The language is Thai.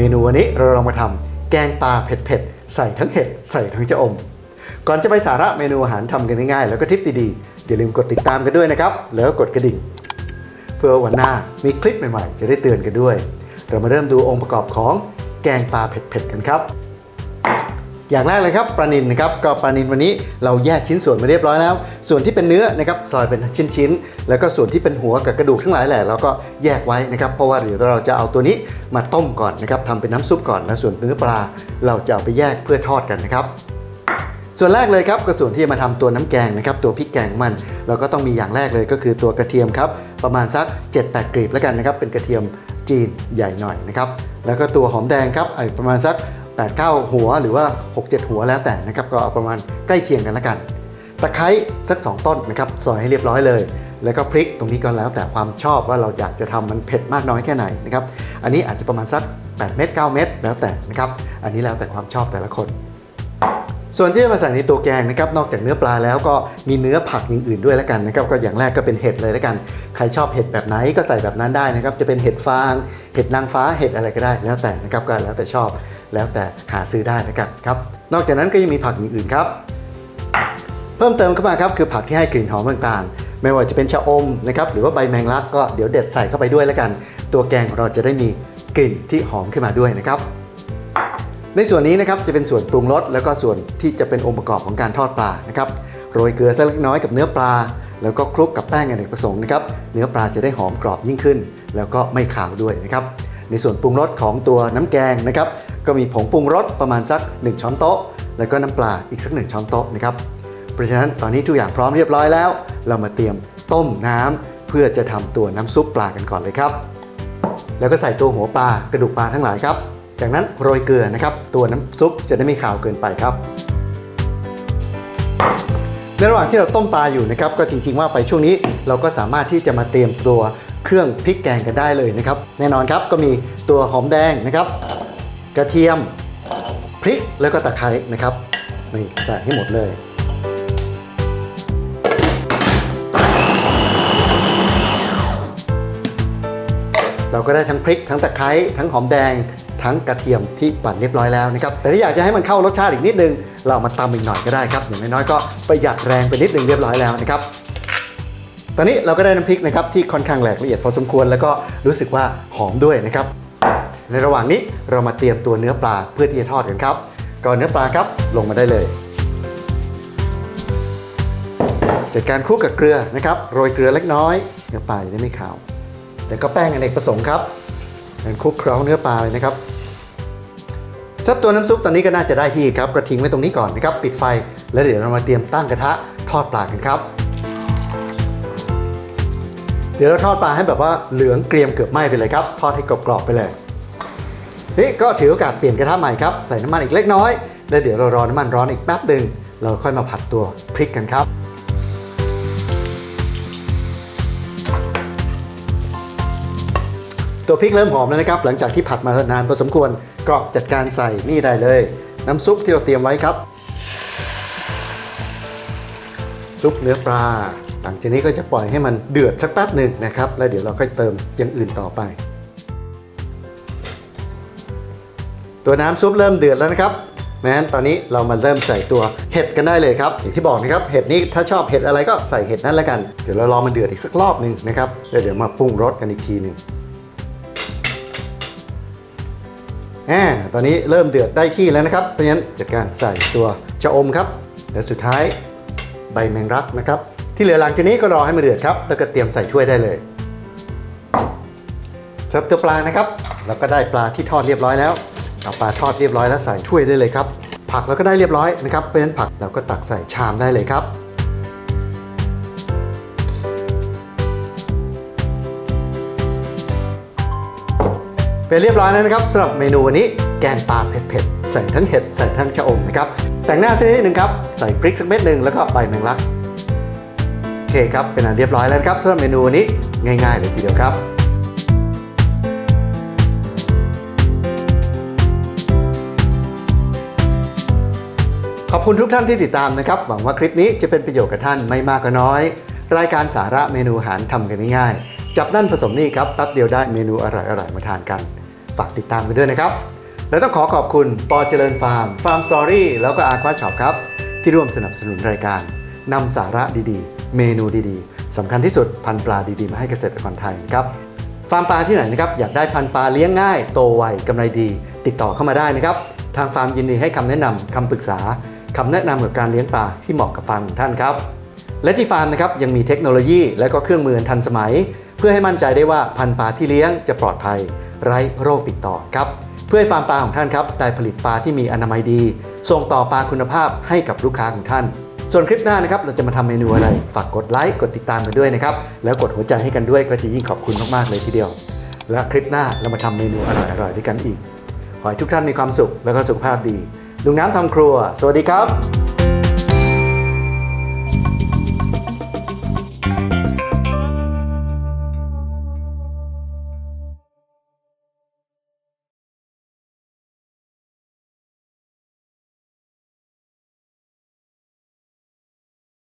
เมนูวันนี้เราลองมาทำแกงปลาเผ็ดๆ ใส่ทั้งเห็ดใส่ทั้งจะอม ก่อนจะไปสาระเมนูอาหารทำกันง่ายๆ แล้วก็ทิปดีๆ อย่าลืมกดติดตามกันด้วยนะครับ แล้วก็กดกระดิ่ง เพื่อวันหน้ามีคลิปใหม่ๆ จะได้เตือนกันด้วย เรามาเริ่มดูองค์ประกอบของแกงปลาเผ็ดๆ กันครับ อย่างแรกเลยครับปลานินนะครับก็ปลานินวันนี้เราแยกชิ้นส่วนมาเรียบร้อยแล้ว ส่วนที่เป็นเนื้อนะครับซอยเป็นชิ้นๆแล้วก็ส่วนที่เป็นหัวกับกระดูกทั้งหลายแหละเราก็แยกไว้นะครับเพราะว่าเดี๋ยวเราจะเอาตัวนี้มาต้มก่อนนะครับทำเป็นน้ำซุปก่อนแล้วส่วนเนื้อปลาเราจะเอาไปแยกเพื่อทอดกันนะครับส่วนแรกเลยครับก็ส่วนที่มาทำตัวน้ำแกงนะครับตัวพริกแกงมันเราก็ต้องมีอย่างแรกเลยก็คือตัวกระเทียมครับประมาณสัก 7-8กลีบแล้วกันนะครับเป็นกระเทียมจีนใหญ่หน่อยนะครับแล้วก็ตัวหอมแดงครับไอประมาณสัก 8-9หัวหรือว่า 6-7 หัวแล้วแต่นะครับก็เอาประมาณใกล้เคียงกันแล้วกันตะไคร้สัก 2 ต้นนะครับซอยให้เรียบร้อยเลย แล้วก็พริกตรงนี้ก็แล้วแต่ความชอบว่าเราอยากจะทำมันเผ็ดมากน้อยแค่ไหนนะครับอันนี้อาจจะประมาณสัก 8 เม็ด9 เม็ดแล้วแต่นะครับอันนี้แล้วแต่ความชอบแต่ละคน ส่วนที่จะมาใส่ในตัวแกงนะครับนอกจากเนื้อปลาแล้วก็มีเนื้อผักอย่างอื่นด้วยแล้วกันนะครับก็อย่างแรกก็เป็นเห็ดเลยแล้วกัน ใครชอบเห็ดแบบไหนก็ใส่แบบนั้นได้นะครับจะเป็นเห็ดฟาง เห็ดนางฟ้าเห็ดอะไรก็ได้แล้วแต่นะครับก็แล้วแต่ชอบ แล้วแต่หาซื้อได้แล้วกันครับ นอกจากนั้นก็ยังมีผักอื่นอื่นครับ เพิ่มเติมเข้ามาครับคือผักที่ให้กลิ่นหอมต่างๆ ไม่ว่าจะเป็นชะอมนะครับหรือว่าใบแมงลักก็เดี๋ยวเด็ดใส่เข้าไปด้วยแล้วกัน ตัวแกงของเราจะได้มีกลิ่นที่หอมขึ้นมาด้วยนะครับในส่วนนี้นะครับจะเป็นส่วนปรุงรสแล้วก็ส่วนที่จะเป็นองค์ประกอบของการทอดปลานะครับโรยเกลือสักเล็กน้อยกับเนื้อปลา แล้วก็คลุกกับแป้งอเนกประสงค์นะครับเนื้อปลาจะได้หอมกรอบยิ่งขึ้น แล้วก็ไม่ขาวด้วยนะครับในส่วนปรุงรสของตัวน้ำแกงนะครับ ก็มีผงปรุงรสประมาณสัก 1 ช้อนโต๊ะ แล้วก็น้ำปลาอีกสัก 1 ช้อนโต๊ะนะครับ เพราะฉะนั้นตอนนี้ทุกอย่างพร้อมเรียบร้อยแล้ว เรามาเตรียมต้มน้ำเพื่อจะทำตัวน้ำซุปปลากันก่อนเลยครับ แล้วก็ใส่ตัวหัวปลากระดูกปลาทั้งหลายครับ จากนั้นโรยเกลือนะครับ ตัวน้ำซุปจะได้ไม่ขาวเกินไปครับในระหว่างที่เราต้มปลาอยู่นะครับก็จริงๆว่าไปช่วงนี้เราก็สามารถที่จะมาเตรียมตัวเครื่องพริกแกงกันได้เลยนะครับ แน่นอนครับก็มีตัวหอมแดงนะครับ กระเทียม พริกแล้วก็ตะไคร้นะครับนี่ใส่ให้หมดเลย เราก็ได้ทั้งพริก ทั้งตะไคร้ทั้งหอมแดง ทั้งกระเทียมที่ปั่นเรียบร้อยแล้วนะครับแต่ถ้าอยากจะให้มันเข้ารสชาติอีกนิดนึง เรามาตำอีกหน่อยก็ได้ครับอย่างน้อยๆก็ประหยัดแรงไปนิดนึงเรียบร้อยแล้วนะครับตอนนี้เราก็ได้น้ำพริกนะครับที่ค่อนข้างแหลกละเอียดพอสมควรแล้วก็รู้สึกว่าหอมด้วยนะครับ ในระหว่างนี้เรามาเตรียมตัวเนื้อปลาเพื่อที่จะทอดกันครับ ก่อนเนื้อปลาครับลงมาได้เลย จัดการคลุกกับเกลือนะครับโรยเกลือเล็กน้อย เนื้อปลาจะได้ไม่ขาวแล้วก็แป้งอเนกประสงค์ครับการคลุกเคล้าเนื้อปลาเลยนะครับซับตัวน้ำซุปตอนนี้ก็น่าจะได้ที่ครับกระทิ้งไว้ตรงนี้ก่อนนะครับปิดไฟ แล้วเดี๋ยวเรามาเตรียมตั้งกระทะทอดปลากันครับเดี๋ยวเราทอดปลาให้แบบว่าเหลืองเกรียมเกือบไหม้ไปเลยครับ ทอดให้กรอบๆไปเลย นี่ก็ถือโอกาสเปลี่ยนกระทะใหม่ครับ ใส่น้ำมันอีกเล็กน้อย แล้วเดี๋ยวเรารอน้ำมันร้อนอีกแป๊บหนึ่งเราค่อยมาผัดตัวพริกกันครับตัวพริกเริ่มหอมแล้วนะครับ หลังจากที่ผัดมานานพอสมควรก็จัดการใส่นี่ได้เลย น้ำซุปที่เราเตรียมไว้ครับ ซุปเนื้อปลาหลังจากนี้ก็จะปล่อยให้มันเดือดสักแป๊บหนึ่งนะครับ แล้วเดี๋ยวเราค่อยเติมอย่างอื่นต่อไป ตัวน้ำซุปเริ่มเดือดแล้วนะครับงั้นตอนนี้เรามาเริ่มใส่ตัวเห็ดกันได้เลยครับอย่างที่บอกนะครับเห็ดนี้ถ้าชอบเห็ดอะไรก็ใส่เห็ดนั่นแล้วกัน เดี๋ยวเรารอมันเดือดอีกสักรอบหนึ่งนะครับแล้วเดี๋ยวมาปรุงรสกันอีกทีหนึ่งอ่าตอนนี้เริ่มเดือดได้ที่แล้วนะครับ เพราะฉะนั้นจัดการใส่ตัวชะอมครับ และสุดท้ายใบแมงรักนะครับ ที่เหลือหลังจากนี้ก็รอให้มันเดือดครับ แล้วก็เตรียมใส่ถ้วยได้เลยสำหรับตัวปลานะครับ เราก็ได้ปลาที่ทอดเรียบร้อยแล้ว เอาปลาทอดเรียบร้อยแล้วใส่ถ้วยได้เลยครับ ผักเราก็ได้เรียบร้อยนะครับเพราะฉะนั้นผักเราก็ตักใส่ชามได้เลยครับเป็นเรียบร้อยแล้วนะครับสำหรับเมนูวันนี้แกงปลาเผ็ดๆใส่ทั้งเห็ดใส่ทั้งชะอมนะครับแต่งหน้าสักนิดหนึ่งครับใส่พริกสักเม็ดหนึ่งแล้วก็ใบแมงลักโอเคครับเป็นอันเรียบร้อยแล้วครับสำหรับเมนูวันนี้ง่ายๆเลยทีเดียวครับ ขอบคุณทุกท่านที่ติดตามนะครับ หวังว่าคลิปนี้จะเป็นประโยชน์กับท่านไม่มากก็น้อย รายการสาระเมนูอาหารทำกันง่ายๆจับนั่นผสมนี่ครับแป๊บเดียวได้เมนูอร่อยๆมาทานกัน ฝากติดตามกันด้วยนะครับ และต้องขอขอบคุณปอเจริญฟาร์มฟาร์มสตอรี่แล้วก็อาร์ควาช็อปครับ ที่ร่วมสนับสนุนรายการนำสาระดีๆ เมนูดีๆสำคัญที่สุดพันปลาดีๆ มาให้เกษตรกรไทยครับฟาร์มปลาที่ไหนนะครับอยากได้พันปลาเลี้ยงง่าย โตไวกำไรดี ติดต่อเข้ามาได้นะครับ ทางฟาร์มยินดีให้คำแนะนำคำปรึกษา คำแนะนำกับการเลี้ยงปลาที่เหมาะกับฟาร์มของท่านครับ และที่ฟาร์มนะครับยังมีเทคโนโลยีและก็เครื่องมือทันสมัย เพื่อให้มั่นใจได้ว่าพันธุ์ปลาที่เลี้ยงจะปลอดภัย ไร้โรคติดต่อครับ เพื่อให้ฟาร์มปลาของท่านครับได้ผลิตปลาที่มีอนามัยดี ส่งต่อปลาคุณภาพให้กับลูกค้าของท่าน ส่วนคลิปหน้านะครับเราจะมาทำเมนูอะไร ฝากกดไลค์กดติดตามกันด้วยนะครับแล้วกดหัวใจให้กันด้วยก็จะยิ่งขอบคุณมากๆเลยทีเดียว และคลิปหน้าเรามาทำเมนูอร่อยๆด้วยกันอีกขอให้ทุกท่านมีความสุขแล้วก็สุขภาพดี ลุงน้ำทำครัว สวัสดีครับ